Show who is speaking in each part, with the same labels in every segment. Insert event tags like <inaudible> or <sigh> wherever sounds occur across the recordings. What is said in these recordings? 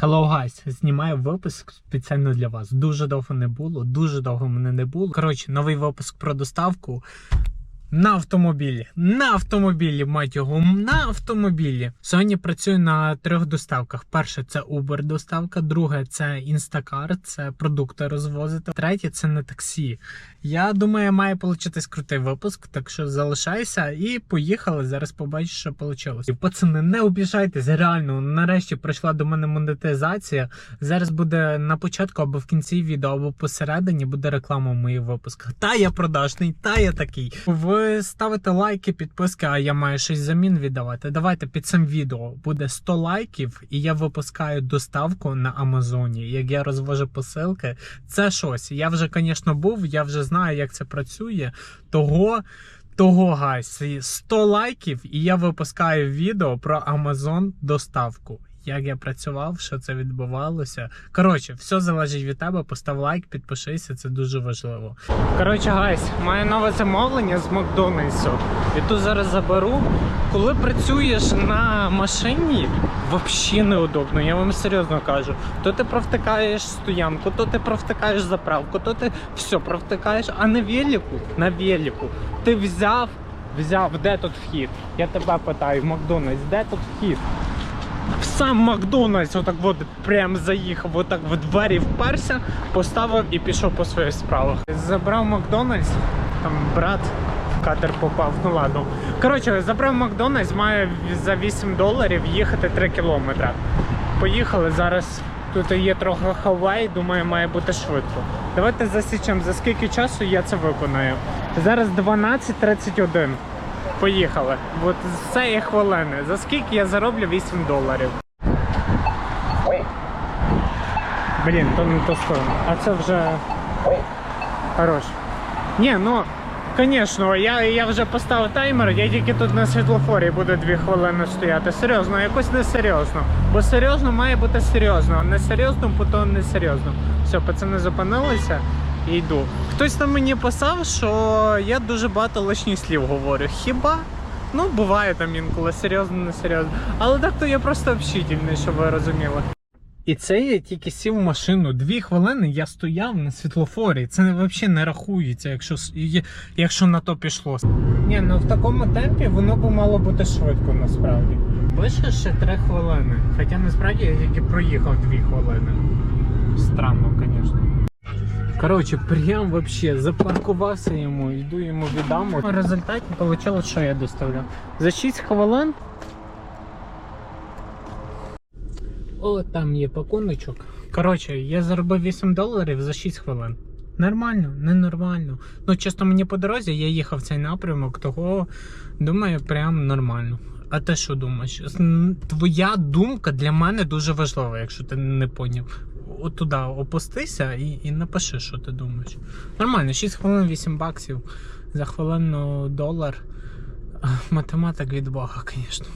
Speaker 1: Hello guys, знімаю випуск спеціально для вас. Дуже довго не було, дуже довго мене не було. Коротше, новий випуск про доставку. На автомобілі, на автомобілі, мать його, на автомобілі. Сьогодні працюю на трьох доставках. Перше це Uber доставка, друге це Instacart, це продукти розвозити. Третє це на таксі. Я думаю, має получитись крутий випуск, так що залишайся і поїхали. Зараз побачиш, що вийшло. Пацани, не обіжайтесь, реально. Нарешті прийшла до мене монетизація. Зараз буде на початку або в кінці відео, або посередині буде реклама в моїх випусках. Та я продажний, та я такий. Ви ставите лайки, підписки, а я маю щось замін віддавати. Давайте під цим відео буде 100 лайків, і я випускаю доставку на Амазоні. Як я розвожу посилки, це щось. Я вже, звісно, був, я вже знаю, як це працює. Того. Того гайс, 100 лайків, і я випускаю відео про Amazon доставку. Як я працював, що це відбувалося. Коротше, все залежить від тебе. Постав лайк, підпишися, це дуже важливо. Коротше, гайс, маю нове замовлення з Макдональдсу. І тут зараз заберу. Коли працюєш на машині, взагалі неудобно. Я вам серйозно кажу. То ти провтикаєш стоянку, то ти провтикаєш заправку, то ти все провтикаєш, а на велику, на велику. Ти взяв, взяв, де тут вхід? Я тебе питаю, в Макдональдс, де тут вхід? В сам Макдональдс отак от прям заїхав, отак в двері вперся, поставив і пішов по своїх справах. Забрав Макдональдс, там брат в катер попав, ну ладно. Коротше, забрав Макдональдс, має за 8 доларів їхати 3 кілометри. Поїхали зараз. Тут є трохи хавай, думаю, має бути швидко. Давайте засічемо, за скільки часу я це виконаю. Зараз 12.31. Поїхали. От з цієї хвилини. За скільки я зароблю 8 доларів. Блін, то не то сторону. А це вже хорош. Ні, ну, звісно, я, я вже поставив таймер, я тільки тут на світлофорі буду 2 хвилини стояти. Серйозно, якось не серйозно. Бо серйозно має бути серйозно, а то не серйозно. Все, пацани зупинилися і йду. Хтось там мені писав, що я дуже багато лишніх слів говорю. Хіба? Ну, буває там інколи серйозно, не серйозно. Але так то я просто общительний, щоб ви розуміли. І це я тільки сів в машину. Дві хвилини я стояв на світлофорі. Це взагалі не рахується, якщо, якщо на то пішло. Ні, ну в такому темпі воно б мало бути швидко насправді. Пише ще три хвилини. Хоча насправді я тільки проїхав дві хвилини. Странно, звісно. Коротше, прям вообще запаркувався йому, йду йому віддам. В результаті вийшло, що я доставляв. За 6 хвилин. О, там є пакуночок. Коротше, я заробив 8 доларів за 6 хвилин. Нормально, ненормально. Ну, чесно, мені по дорозі я їхав в цей напрямок, того думаю, прям нормально. А ти що думаєш? Твоя думка для мене дуже важлива, якщо ти не поняв. От туди опустися і, і напиши, що ти думаєш. Нормально, 6 хвилин 8 баксів. За хвилину долар. <laughs> Математик від Бога, звісно.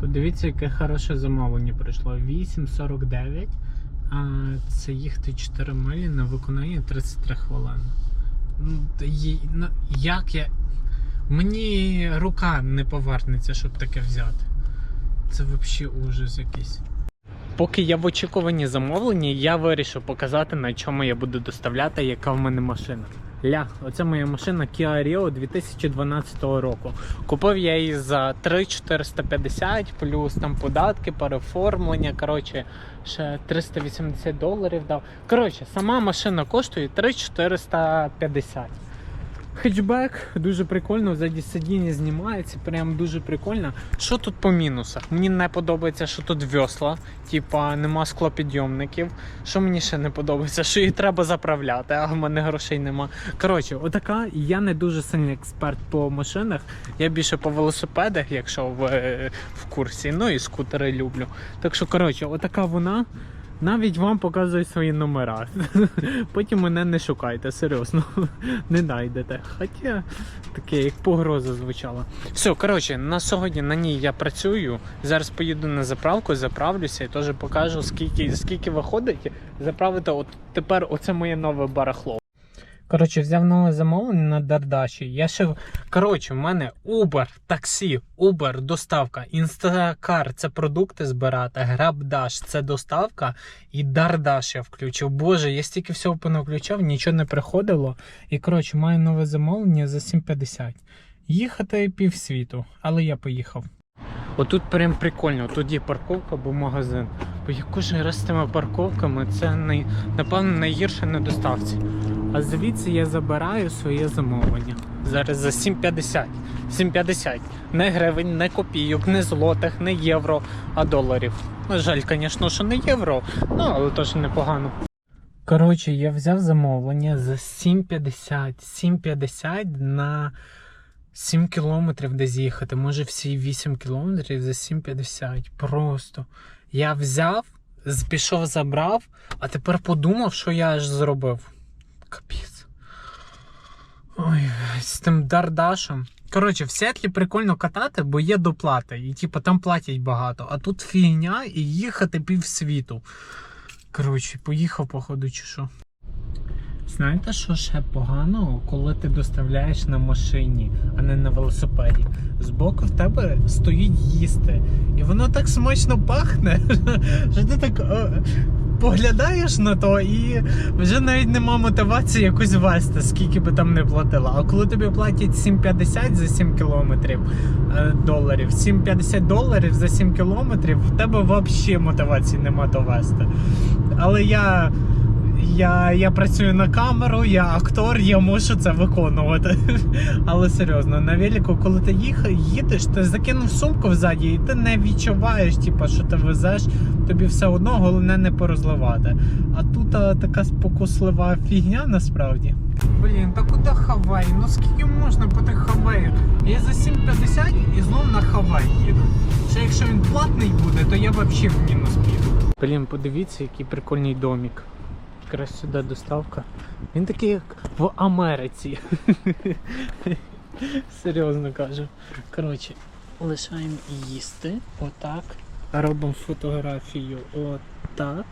Speaker 1: Подивіться, яке хороше замовлення прийшло. 8.49. А це їхати 4 милі на виконання 33 хвилини. Ну, ну, як я. Мені рука не повернеться, щоб таке взяти. Це взагалі ужас якийсь. Поки я в очікуванні замовлення, я вирішив показати, на чому я буду доставляти, яка в мене машина. Ля, оце моя машина Kia Rio 2012 року. Купив я її за 3450, плюс там податки, переформлення. Коротше, ще 380 доларів дав. Коротше, сама машина коштує 3450. Хетчбек дуже прикольно, ззаді сидіння знімається, прям дуже прикольно. Що тут по мінусах? Мені не подобається, що тут весла, типа нема склопідйомників. Що мені ще не подобається, що її треба заправляти, а в мене грошей нема. Коротше, отака, я не дуже сильний експерт по машинах. Я більше по велосипедах, якщо ви е, в курсі. Ну і скутери люблю. Так що, коротше, отака вона. Навіть вам показую свої номера. <laughs> Потім мене не шукайте, серйозно. <laughs> Не знайдете. Хоча таке, як погроза звучала. Все, коротше, на сьогодні на ній я працюю. Зараз поїду на заправку, заправлюся і теж покажу, скільки, скільки виходить. Заправити от тепер оце моє нове барахло. Коротше, взяв нове замовлення на Дардаші. Я ще. Коротше, в мене Uber, таксі, Uber, доставка, Instacar це продукти збирати, GrabDash це доставка і Дардаш я включив. Боже, я стільки всього понавключав, нічого не приходило. І коротше, маю нове замовлення за 7,50. Їхати півсвіту, але я поїхав. Отут прям прикольно, тут є парковка або магазин. Бо я кожен раз з тими парковками це най... напевно найгірше на доставці. А звідси я забираю своє замовлення. Зараз за 7,50. 7,50. Не гривень, не копійок, не злотих, не євро, а доларів. На жаль, звісно, що не євро, ну але теж непогано. Коротше, я взяв замовлення за 7,50. 7,50 на 7 кілометрів десь їхати. Може всі 8 кілометрів за 7,50. Просто. Я взяв, пішов, забрав, а тепер подумав, що я аж зробив. Капець. Ой, з тим дардашем. Коротше, в Сетлі прикольно катати, бо є доплати. І типу там платять багато. А тут фігня і їхати півсвіту. Коротше, поїхав, походу, чи що. Знаєте, що ще погано, коли ти доставляєш на машині, а не на велосипеді? Збоку в тебе стоїть їсти. І воно так смачно пахне, <laughs> що ти так поглядаєш на то і вже навіть нема мотивації якось вести, скільки би там не платила. А коли тобі платять 7,50 за 7 кілометрів е, доларів, 7,50 доларів за 7 кілометрів, в тебе взагалі мотивації нема то вести. Але я. Я, я працюю на камеру, я актор, я можу це виконувати. <laughs> Але серйозно, на велику, коли ти їх, їдеш, ти закинув сумку взаді, і ти не відчуваєш, типу, що ти везеш, тобі все одно головне не порозливати. А тут а, така спокуслива фігня насправді. Блін, та куди Хавай? Ну скільки можна по тих Хаваях? Я за 7,50 і знов на Хавай їду. Ще якщо він платний буде, то я взагалі в мінус піду. Блін, подивіться, який прикольний домик. Якраз сюди доставка. Він такий, як в Америці. <laughs> Серйозно кажу. Коротше, лишаємо їсти. Отак. Робимо фотографію отак.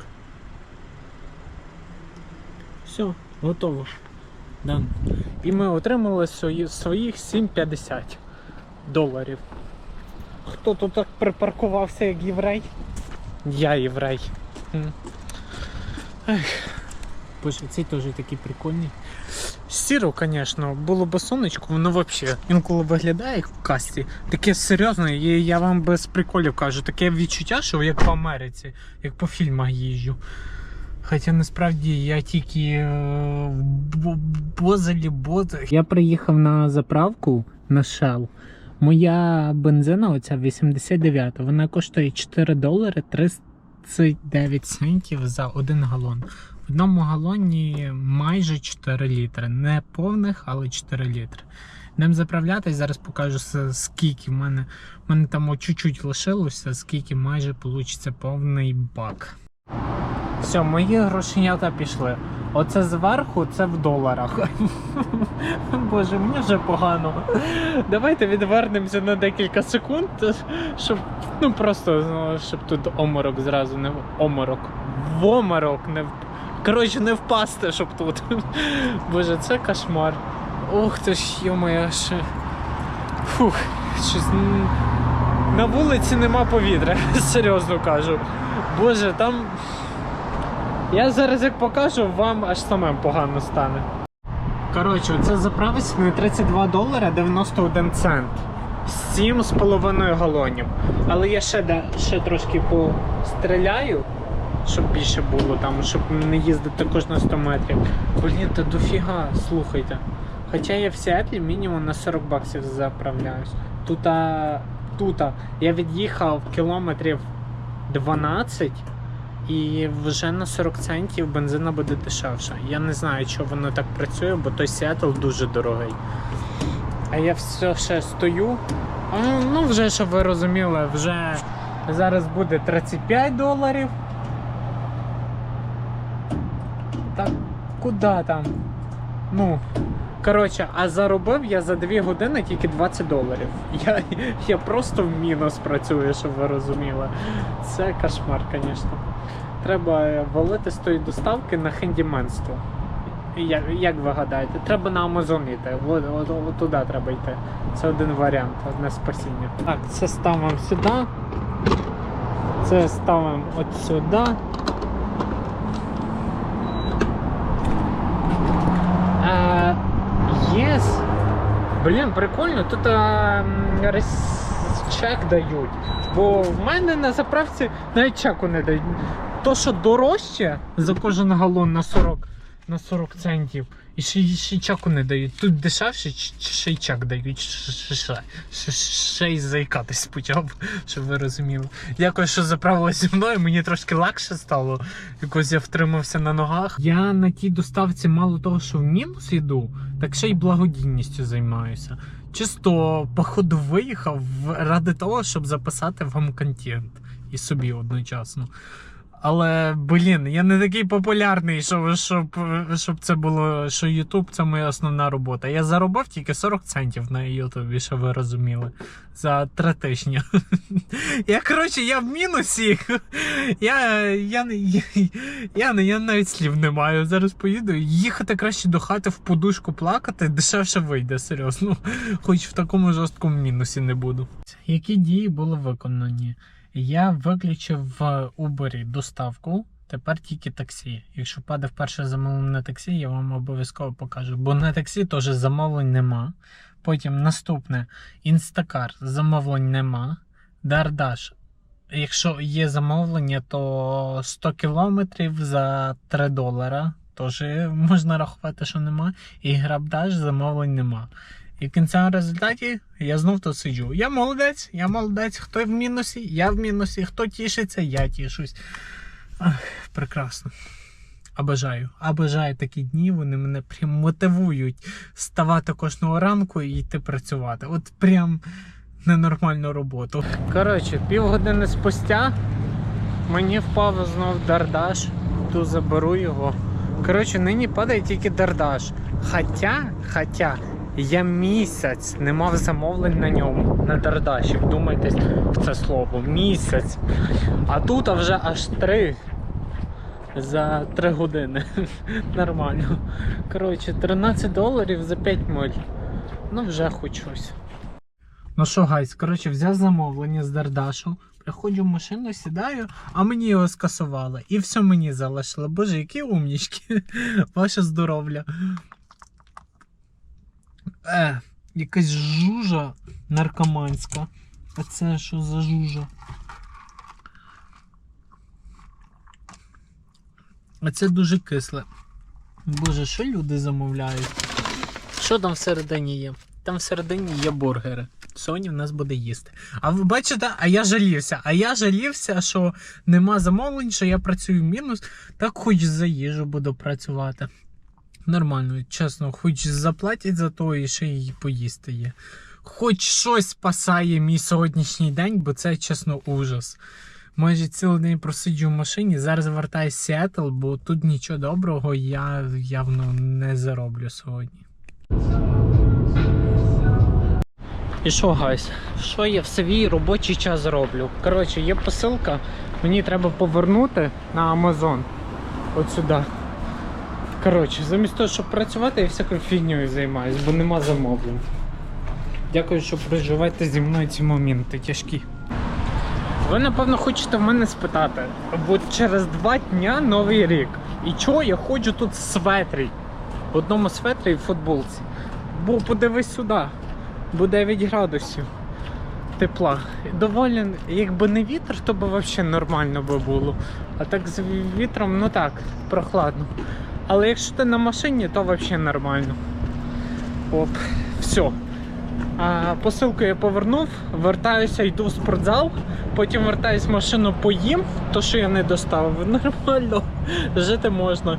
Speaker 1: Все, готово. Да. І ми отримали свої, своїх 7,50 доларів. Хто тут так припаркувався як єврей? Я єврей. М. Боже, цей теж такий прикольний. Сіро, звісно, було б сонечко, воно взагалі інколи виглядає як в касті. Таке серйозне, і я вам без приколів кажу, таке відчуття, що як в Америці, як по фільмах їжджу. Хоча насправді я тільки е, Бозелі Бозелі. Я приїхав на заправку на Shell. Моя бензина, оця 89, вона коштує 4 долари 39 центів за один галон. В одному галоні майже 4 літри. Не повних, але 4 літри. Йдемо заправлятись, зараз покажу скільки в мене. В мене там чуть-чуть лишилося, скільки майже вийде повний бак. Все, мої грошенята пішли. Оце зверху, це в доларах. <laughs> Боже, мені вже погано. Давайте відвернемося на декілька секунд, щоб ну просто ну, щоб тут оморок зразу не в оморок. В оморок не в. Коротше, не впасти, щоб тут. <laughs> Боже, це кошмар. Ох ти ж, йо-моє, ще. Фух, щось. На вулиці нема повітря, <laughs> серйозно кажу. Боже, там. Я зараз як покажу, вам аж самим погано стане. Коротше, це заправиться на 32 долара 91 цент. 7,5 галонів. Але я ще, де- ще трошки постріляю, щоб більше було там, щоб не їздити кожна 100 метрів. Блін, та дофіга, слухайте. Хоча я в Сіетлі мінімум на 40 баксів заправляюсь. Тут, а, тут а, я від'їхав кілометрів 12 і вже на 40 центів бензина буде дешевше. Я не знаю, чого воно так працює, бо той Сіетл дуже дорогий. А я все ще стою. Ну, вже щоб ви розуміли, вже зараз буде 35 доларів. Так, куди там? Ну. Коротше, а заробив я за 2 години тільки 20 доларів. Я, я просто в мінус працюю, щоб ви розуміли. Це кошмар, звісно. Треба е, валити з тої доставки на хендіменство. Як, як ви гадаєте? Треба на Амазон йти. От, от, от туди треба йти. Це один варіант, одне спасіння. Так, це ставимо сюди. Це ставимо от сюди. Е, Єс. Блін, прикольно, тут а, рес- чек дають. Бо в мене на заправці навіть чеку не дають. То, що дорожче за кожен галон на 40, на 40 центів. І ще, ще й чеку не дають. Тут дешевше, ще й чек дають. Ще, ще, й заїкатись почав, щоб ви розуміли. Якось що заправили зі мною, мені трошки легше стало. Якось я втримався на ногах. Я на тій доставці мало того, що в мінус йду, так ще й благодійністю займаюся. Чисто, походу, виїхав ради того, щоб записати вам контент і собі одночасно. Але, блін, я не такий популярний, щоб, щоб, щоб це було, що YouTube це моя основна робота. Я заробив тільки 40 центів на YouTube, щоб ви розуміли, за три тижні. <laughs> Я, коротше, я в мінусі. Я, я, я, я, я навіть слів не маю. Зараз поїду. Їхати краще до хати в подушку плакати, дешевше вийде, серйозно. Хоч в такому жорсткому мінусі не буду. Які дії були виконані? Я виключив в Uber доставку. Тепер тільки таксі. Якщо паде вперше замовлення на таксі, я вам обов'язково покажу. Бо на таксі теж замовлень нема. Потім наступне Instacart замовлень нема. Дардаш. Якщо є замовлення, то 100 кілометрів за 3 долара. Теж можна рахувати, що нема. І Грабдаш замовлень нема. І в кінцевому результаті я знов тут сиджу. Я молодець, я молодець. Хто в мінусі, я в мінусі. Хто тішиться, я тішусь. Ах, прекрасно. Обожаю. Обожаю такі дні. Вони мене прям мотивують ставати кожного ранку і йти працювати. От прям ненормальну роботу. Коротше, півгодини спустя мені впав знов дардаш. Ту заберу його. Коротше, нині падає тільки дардаш. Хотя, хотя, я місяць не мав замовлень на ньому, на дардаші. Вдумайтесь в це слово. Місяць. А тут вже аж три. За 3 години. <laughs> Нормально. Коротше, 13 доларів за 5 миль. Ну, вже хоч щось. Ну що, гайс, коротше, взяв замовлення з Дардашу, приходжу в машину, сідаю, а мені його скасували. І все мені залишили. Боже, які умнічки. <laughs> Ваше здоров'я. Е, якась жужа наркоманська. А це що за жужа? А це дуже кисле. Боже, що люди замовляють? Що там всередині є? Там всередині є бургери. Соні в нас буде їсти. А ви бачите, а я жалівся. А я жалівся, що нема замовлень, що я працюю в мінус, так хоч за їжу буду працювати. Нормально, чесно, хоч заплатять за то і ще й поїсти є. Хоч щось спасає мій сьогоднішній день, бо це чесно ужас. Майже цілий день просиджу в машині. Зараз вертаюсь в Сіетл, бо тут нічого доброго я явно не зароблю сьогодні. І що, гайс, що я в свій робочий час роблю? Коротше, є посилка, мені треба повернути на Amazon. От сюди. Коротше, замість того, щоб працювати, я всякою фігньою займаюсь, бо нема замовлень. Дякую, що проживаєте зі мною ці моменти тяжкі. Ви, напевно, хочете в мене спитати, бо через два дня новий рік. І чого я ходжу тут в светрі? В одному светрі і в футболці. Бо подивись сюди, бо 9 градусів тепла. Доволі, якби не вітер, то би взагалі нормально би було. А так з вітром, ну так, прохладно. Але якщо ти на машині, то взагалі нормально. Оп, все. А, посилку я повернув, вертаюся, йду в спортзал, потім вертаюсь в машину, поїм, то що я не доставив. <laughs> Нормально, жити можна.